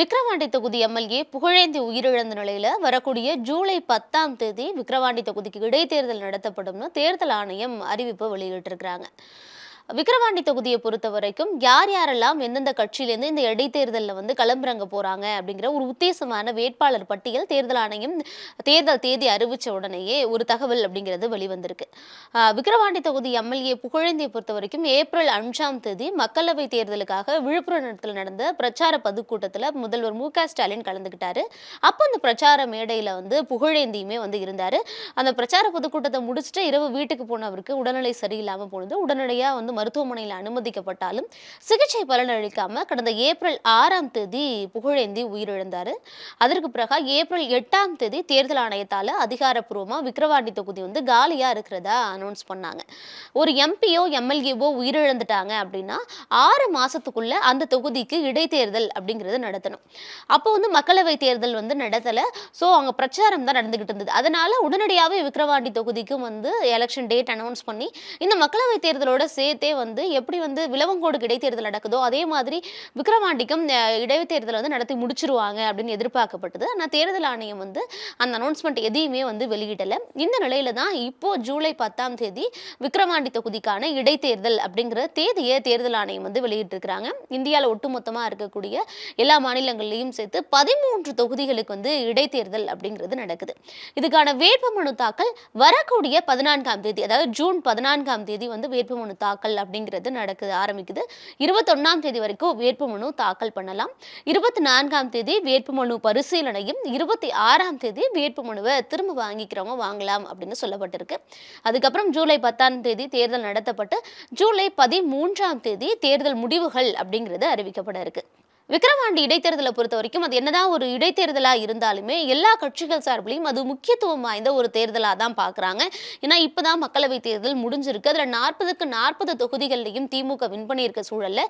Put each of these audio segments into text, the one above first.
விக்கிரவாண்டி தொகுதி எம்எல்ஏ புகழேந்தி உயிரிழந்த நிலையில வரக்கூடிய ஜூலை பத்தாம் தேதி விக்கிரவாண்டி தொகுதிக்கு இடைத்தேர்தல் நடத்தப்படும்னு தேர்தல் ஆணையம் அறிவிப்பு வெளியிட்டிருக்கிறாங்க. விக்கிரவாண்டி தொகுதியை பொறுத்த வரைக்கும் யார் யாரெல்லாம் எந்தெந்த கட்சியிலேருந்து இந்த இடைத்தேர்தலில் வந்து கிளம்புறங்க போகிறாங்க அப்படிங்கிற ஒரு உத்தேசமான வேட்பாளர் பட்டியல் தேர்தல் ஆணையம் தேர்தல் தேதி அறிவித்த உடனேயே ஒரு தகவல் அப்படிங்கிறது வெளிவந்திருக்கு. ஆஹ் விக்கிரவாண்டி தொகுதி எம்எல்ஏ புகழேந்தியை பொறுத்த வரைக்கும் ஏப்ரல் அஞ்சாம் தேதி மக்களவை தேர்தலுக்காக விழுப்புரத்தில் நடந்த பிரச்சார பொதுக்கூட்டத்தில் முதல்வர் மு க ஸ்டாலின் கலந்துக்கிட்டாரு அப்போ அந்த பிரச்சார மேடையில் வந்து புகழேந்தியுமே வந்து இருந்தார். அந்த பிரச்சார பொதுக்கூட்டத்தை முடிச்சுட்டு இரவு வீட்டுக்கு போனவருக்கு உடல்நிலை சரியில்லாமல் போனது உடனடியாக வந்து மருத்துவமனையில் அனுமதிக்கப்பட்டாலும் சிகிச்சை பலனளிக்காம கடந்த ஏப்ரல் ஆறாம் தேதி புகழேந்தி உயிரிழந்தார். அதற்கு பிறகு ஏப்ரல் எட்டாம் தேதி தேர்தல் ஆணையத்தால் அதிகாரப்பூர்வமாக விக்கிரவாண்டி தொகுதி வந்து காலியாக இருக்கிறதா அனௌன்ஸ் பண்ணாங்க. ஒரு எம்பியோ எம்எல்ஏவோ உயிரிழந்துட்டாங்க அப்படின்னா ஆறு மாதத்துக்குள்ளே அந்த தொகுதிக்கு இடைத்தேர்தல் அப்படிங்கிறது நடத்தணும். அப்போ வந்து மக்களவை தேர்தல் வந்து நடத்தலை. ஸோ அங்கே பிரச்சாரம் தான் நடந்துகிட்டு இருந்தது. அதனால உடனடியாகவே விக்கிரவாண்டி தொகுதிக்கும் வந்து எலெக்ஷன் டேட் அனௌன்ஸ் பண்ணி இந்த மக்களவை தேர்தலோட சேர்த்தே வந்து எப்படி வந்து விலவங்கோடுக்கு இடைத்தேர்தல் நடக்குதோ அதே மாதிரி விக்ரமாண்டிக்கும் இடைத்தேர்தல் வந்து நடத்தி முடிச்சிருவாங்க அப்படின்னு எதிர்பார்க்கப்பட்டது. ஆனால் தேர்தல் ஆணையம் வந்து அந்த அனௌன்ஸ்மெண்ட் எதையுமே வந்து வெளியிடலை. இந்த நிலையில தான் இப்போ ஜூலை பத்தாம் தேதி விக்ரமாண்டி தொகுதிக்கான இடைத்தேர்தல் அப்படிங்கிற தேதியை தேர்தல் ஆணையம் வந்து வெளியிட்டிருக்கிறாங்க. இந்தியாவில் ஒட்டுமொத்தமாக இருக்கக்கூடிய எல்லா மாநிலங்கள்லையும் சேர்த்து பதிமூன்று தொகுதிகளுக்கு வந்து இடைத்தேர்தல் அப்படிங்கிறது நடக்குது. இதுக்கான வேட்புமனு தாக்கல் வரக்கூடிய பதினான்காம் தேதி அதாவது ஜூன் பதினான்காம் தேதி வந்து வேட்புமனு தாக்கல் அப்படிங்கிறது நடக்குது ஆரம்பிக்குது. இருபத்தொன்னாம் தேதி வரைக்கும் வேட்புமனு தாக்கல் பண்ணலாம். இருபத்தி நான்காம் தேதி வேட்புமனு பரிசீலனையும் இருபத்தி ஆறாம் தேதி வேட்புமனுவை திரும்ப வாங்கிக்கிறவங்க வாங்கலாம் அப்படின்னு சொல்லப்பட்டிருக்கு. அதுக்கப்புறம் ஜூலை பத்தாம் தேதி தேர்தல் நடத்தப்பட்டு ஜூலை பதிமூன்றாம் தேதி தேர்தல் முடிவுகள் அப்படிங்கிறது அறிவிக்கப்பட இருக்கு. விக்கிரவாண்டி இடைத்தேர்தலை பொறுத்த வரைக்கும் அது என்னதான் ஒரு இடைத்தேர்தலாக இருந்தாலுமே எல்லா கட்சிகள் சார்பிலையும் அது முக்கியத்துவம் வாய்ந்த ஒரு தேர்தலாக தான் பார்க்குறாங்க ஏன்னா இப்பதான் மக்களவை தேர்தல் முடிஞ்சிருக்கு. அதில் நாற்பதுக்கு நாற்பது தொகுதிகள்லையும் திமுக வின் பண்ணியிருக்க சூழல்ல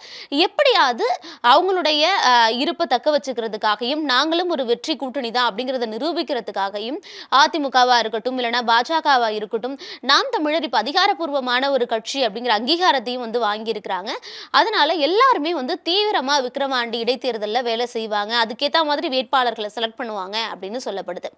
எப்படியாவது அவங்களுடைய அஹ், இருப்பை தக்க வச்சுக்கிறதுக்காகவும் நாங்களும் ஒரு வெற்றி கூட்டணி தான் அப்படிங்கிறத நிரூபிக்கிறதுக்காகவும் அதிமுகவா இருக்கட்டும் இல்லைன்னா பாஜகவா இருக்கட்டும் நாம் தமிழர் இப்போ அதிகாரப்பூர்வமான ஒரு கட்சி அப்படிங்கிற அங்கீகாரத்தையும் வந்து வாங்கியிருக்கிறாங்க. அதனால எல்லாருமே வந்து தீவிரமா விக்கிரவாண்டி இடைத்தேர்தலில் வேலை செய்வாங்க. அதுக்கேற்ற மாதிரி வேட்பாளர்களை செலக்ட் பண்ணுவாங்க அப்படின்னு சொல்லப்படுது.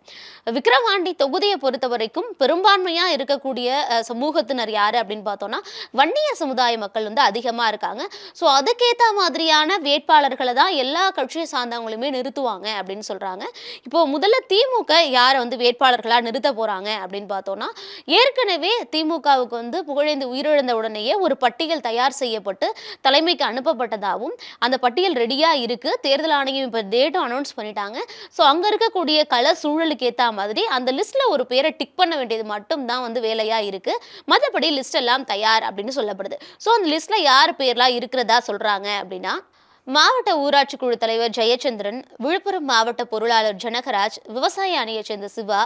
விக்கிரவாண்டி தொகுதியை பொறுத்த வரைக்கும் பெரும்பான்மையாக இருக்கக்கூடிய சமூகத்தினர் யாரு அப்படின்னு பார்த்தோம்னா வன்னிய சமுதாய மக்கள் வந்து அதிகமா இருக்காங்க. ஸோ அதுக்கேற்ற மாதிரியான வேட்பாளர்களை தான் எல்லா கட்சியை சார்ந்தவங்களுமே நிறுத்துவாங்க அப்படின்னு சொல்றாங்க. இப்போ முதல்ல திமுக யாரை வந்து வேட்பாளர்களா நிறுத்த போறாங்க அப்படின்னு பார்த்தோம்னா ஏற்கனவே திமுகவுக்கு வந்து புகழேந்து உயிரிழந்த உடனேயே ஒரு பட்டியல் தயார் செய்யப்பட்டு தலைமைக்கு அனுப்பப்பட்டதாகவும் அந்த பட்டியல் ரெடியாக இருக்குது தேர்தல் ஆணையம் இப்போ டேட்டும் அனௌன்ஸ் பண்ணிட்டாங்க. ஸோ அங்கே இருக்கக்கூடிய கள சூழலுக்கு ஏற்ற மாதிரி அந்த லிஸ்ட்டில் ஒரு பேரை டிக் பண்ண வேண்டியது மட்டும் தான் வந்து வேலையாக இருக்குது மற்றபடி லிஸ்ட் எல்லாம் தயார் அப்படின்னு சொல்லப்படுது. ஸோ அந்த லிஸ்ட்டில் யார் பேர்லாம் இருக்கிறதா சொல்கிறாங்க அப்படின்னா மாவட்ட ஊராட்சி குழு தலைவர் ஜெயச்சந்திரன் விழுப்புரம் மாவட்ட பொருளாளர் ஜனகராஜ் விவசாய அணியைச் சேர்ந்த சிவா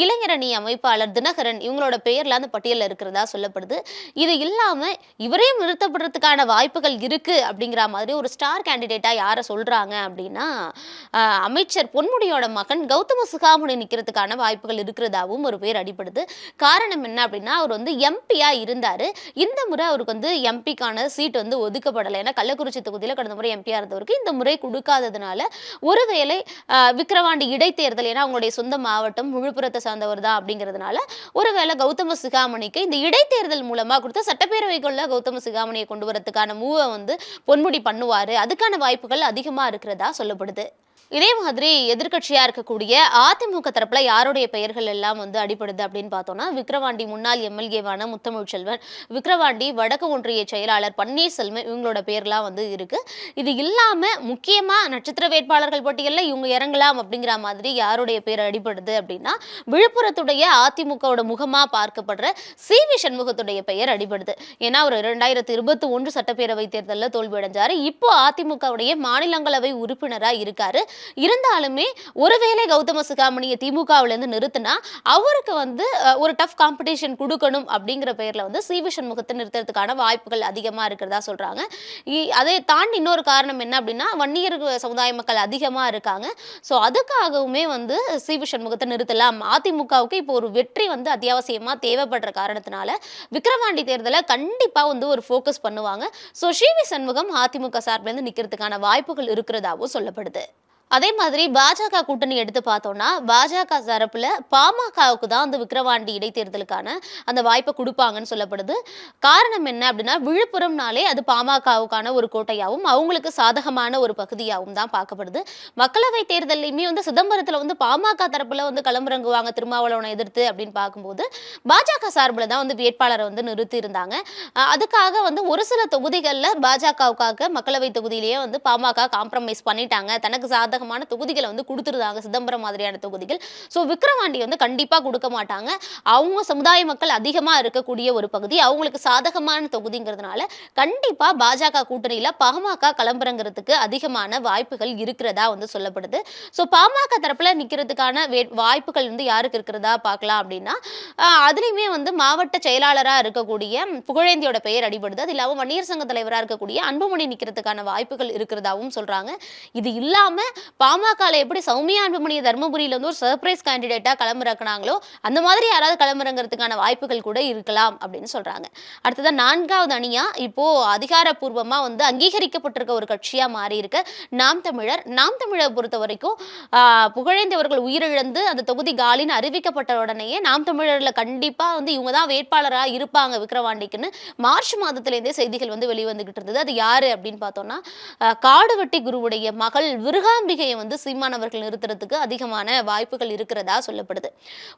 இளைஞர் அணி அமைப்பாளர் தினகரன் இவங்களோட பெயர்ல அந்த பட்டியலில் இருக்கிறதா சொல்லப்படுது. இது இல்லாம இவரையும் நிறுத்தப்படுறதுக்கான வாய்ப்புகள் இருக்கு அப்படிங்கிற மாதிரி ஒரு ஸ்டார் கேண்டிடேட்டா யாரை சொல்றாங்க அப்படின்னா அமைச்சர் பொன்முடியோட மகன் கௌதம சுகாமணி நிற்கிறதுக்கான வாய்ப்புகள் இருக்கிறதாவும் ஒரு பேர் அடிப்படுது காரணம் என்ன அப்படின்னா அவர் வந்து எம்பியா இருந்தாரு. இந்த முறை அவருக்கு வந்து எம்பிக்கான சீட் வந்து ஒதுக்கப்படலை. ஏன்னா கள்ளக்குறிச்சி தொகுதியில் கடந்த முறை எம்பியா இருந்தவருக்கு இந்த முறை கொடுக்காததுனால ஒருவேளை ஆஹ், விக்கிரவாண்டி இடைத்தேர்தல் ஏன்னா அவங்களுடைய சொந்த மாவட்டம் விழுப்புரத்தை சார்ந்தவர் தான் அப்படிங்கிறதுனால ஒருவேளை கௌதம சிகாமணிக்கு இந்த இடைத்தேர்தல் மூலமா கொடுத்த சட்டப்பேரவைக்குள்ள கௌதம சிகாமணியை கொண்டு வரதுக்கான மூவை வந்து பொன்முடி பண்ணுவாரு. அதுக்கான வாய்ப்புகள் அதிகமா இருக்கிறதா சொல்லப்படுது. இதே மாதிரி எதிர்க்கட்சியா இருக்கக்கூடிய அதிமுக தரப்புல யாருடைய பெயர்கள் எல்லாம் வந்து அடிபடுது அப்படின்னு பார்த்தோம்னா விக்ரவாண்டி முன்னாள் எம்எல்ஏவான முத்தமிழ் செல்வன் விக்ரவாண்டி வடக்கு ஒன்றிய செயலாளர் பன்னீர்செல்வம் இவங்களோட பேர்லாம் வந்து இருக்கு. இது இல்லாம முக்கியமா நட்சத்திர வேட்பாளர்கள் பட்டியலில் இவங்க இறங்கலாம் அப்படிங்கிற மாதிரி யாருடைய பேர் அடிபடுது அப்படின்னா விழுப்புரத்துடைய அதிமுகவோட முகமா பார்க்கப்படுற சி வி சண்முகத்துடைய பெயர் அடிபடுது. ஏன்னா அவர் இரண்டாயிரத்தி இருபத்தி ஒன்று சட்டப்பேரவை தேர்தலில் தோல்வியடைஞ்சார். இப்போ அதிமுகவுடைய மாநிலங்களவை உறுப்பினராக இருக்காரு இருந்தாலுமே ஒருவேளை கௌதம சுகாமணியை திமுகவுல இருந்து நிறுத்தினா அவருக்கு வந்து ஒரு டஃப் காம்படிஷன் கொடுக்கணும் அப்படிங்கிற பெயரில் வந்து சி வி சண்முகத்தை நிறுத்துறதுக்கான வாய்ப்புகள் அதிகமா இருக்கிறதா சொல்றாங்க. அதை தாண்டி இன்னொரு காரணம் என்ன அப்படின்னா வன்னியர் சமுதாய மக்கள் அதிகமா இருக்காங்க. ஸோ அதுக்காகவுமே வந்து சி வி சண்முகத்தை நிறுத்தலாம். அதிமுகவுக்கு இப்போ ஒரு வெற்றி வந்து அத்தியாவசியமா தேவைப்படுற காரணத்தினால விக்கிரவாண்டி தேர்தலை கண்டிப்பா வந்து ஒரு ஃபோக்கஸ் பண்ணுவாங்க. So C V Shanmugam AIADMK சார்பிலேருந்து நிக்கிறதுக்கான வாய்ப்புகள் இருக்கிறதாவும் சொல்லப்படுது. அதே மாதிரி பாஜக கூட்டணி எடுத்து பார்த்தோம்னா பாஜக தரப்புல பாமகவுக்கு தான் அந்த விக்கிரவாண்டி இடைத்தேர்தலுக்கான அந்த வாய்ப்பை கொடுப்பாங்கன்னு சொல்லப்படுது. காரணம் என்ன அப்படின்னா விழுப்புரம்னாலே அது பாமகவுக்கான ஒரு கோட்டையாகவும் அவங்களுக்கு சாதகமான ஒரு பகுதியாகவும் தான் பார்க்கப்படுது. மக்களவை தேர்தலையுமே வந்து சிதம்பரத்தில் வந்து பாமக தரப்புல வந்து களமிறங்குவாங்க திருமாவளவனை எதிர்த்து அப்படின்னு பார்க்கும்போது பாஜக சார்பில் தான் வந்து வேட்பாளரை வந்து நிறுத்தி இருந்தாங்க அதுக்காக வந்து ஒரு சில தொகுதிகளில் பாஜகவுக்காக மக்களவை தொகுதியிலேயே வந்து பாமக காம்ப்ரமைஸ் பண்ணிட்டாங்க. தனக்கு சாதகமான தொகுதிகளை வந்து கொடுத்துருந்தாங்க சிதம்பரம் மாதிரியான தொகுதிகள். ஸோ விக்ரவாண்டி வந்து கண்டிப்பாக கொடுக்க மாட்டாங்க. அவங்க சமுதாய மக்கள் அதிகமாக இருக்கக்கூடிய ஒரு பகுதி. அவங்களுக்கு சாதகமான தொகுதிங்கிறதுனால கண்டிப்பாக பாஜக கூட்டணியில் பாமக கிளம்புறங்கிறதுக்கு அதிகமான வாய்ப்புகள் இருக்கிறதா வந்து சொல்லப்படுது. ஸோ பாமக தரப்பில் நிற்கிறதுக்கான வே வாய்ப்புகள் வந்து யாருக்கு இருக்கிறதா பார்க்கலாம் அப்படின்னா அதுலேயுமே வந்து மாவட்ட செயலாளராக இருக்கக்கூடிய புகழேந்தியோட பெயர் அடிபடுது. அது இல்லாமல் வன்னியர் சங்க தலைவராக இருக்கக்கூடிய அன்புமணி நிற்கிறதுக்கான வாய்ப்புகள் இருக்கிறதாவும் சொல்கிறாங்க இது இல்லாமல் பாமகவில் எப்படி சௌமியா அன்புமணியை தர்மபுரியில வந்து ஒரு சர்ப்ரைஸ் கேண்டிடேட்டாக களமிறக்குனாங்களோ அந்த மாதிரி யாராவது களமிறங்கிறதுக்கான வாய்ப்புகள் கூட இருக்கலாம் அப்படின்னு சொல்றாங்க. அடுத்ததான் நான்காவது அணியா இப்போ அதிகாரப்பூர்வமா வந்து அங்கீகரிக்கப்பட்டிருக்க ஒரு கட்சியா மாறி இருக்க நாம் தமிழர் நாம் தமிழர் பொறுத்த வரைக்கும் ஆஹ், உயிரிழந்து அந்த தொகுதி காலின்னு அறிவிக்கப்பட்ட உடனேயே நாம் தமிழர்ல கண்டிப்பா வந்து இவங்க தான் வேட்பாளரா இருப்பாங்க விக்ரவாண்டிக்குன்னு மார்ச் மாதத்துலேருந்தே செய்திகள் வந்து வெளிவந்துகிட்டு இருந்தது. அது யாரு அப்படின்னு பார்த்தோம்னா காடுவெட்டி குருவுடைய மகள் விருகாம்பிகையை வந்து சீமானவர்கள் நிறுத்துறதுக்கு அதிகமான வாய்ப்புகள் இருக்கிறதா சொல்லப்படுது.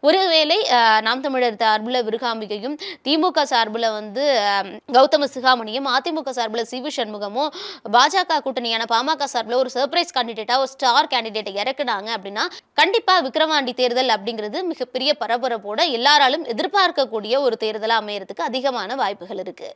ஒருவேளை நாம் தமிழர் சார்பில் விருகாம்பிகையும் திமுக சார்பில் வந்து கௌதம சிகாமணியும் அதிமுக சார்பில் சி வி சண்முகமும் பாஜக கூட்டணியான பாமக சார்பில் ஒரு சர்ப்ரைஸ் கேண்டிடேட்டாக ஒரு ஸ்டார் கேண்டிடேட்டை இறக்குனாங்க அப்படின்னா கண்டிப்பாக விக்ரவாண்டி தேர்தல் அப்படிங்கிறது மிகப்பெரிய பரபரப்போட எல்லாராலும் எதிர்பார்க்கக்கூடிய ஒரு தேர்தலாக அமையறதுக்கு அதிகமான வாய்ப்புகள் இருக்கு.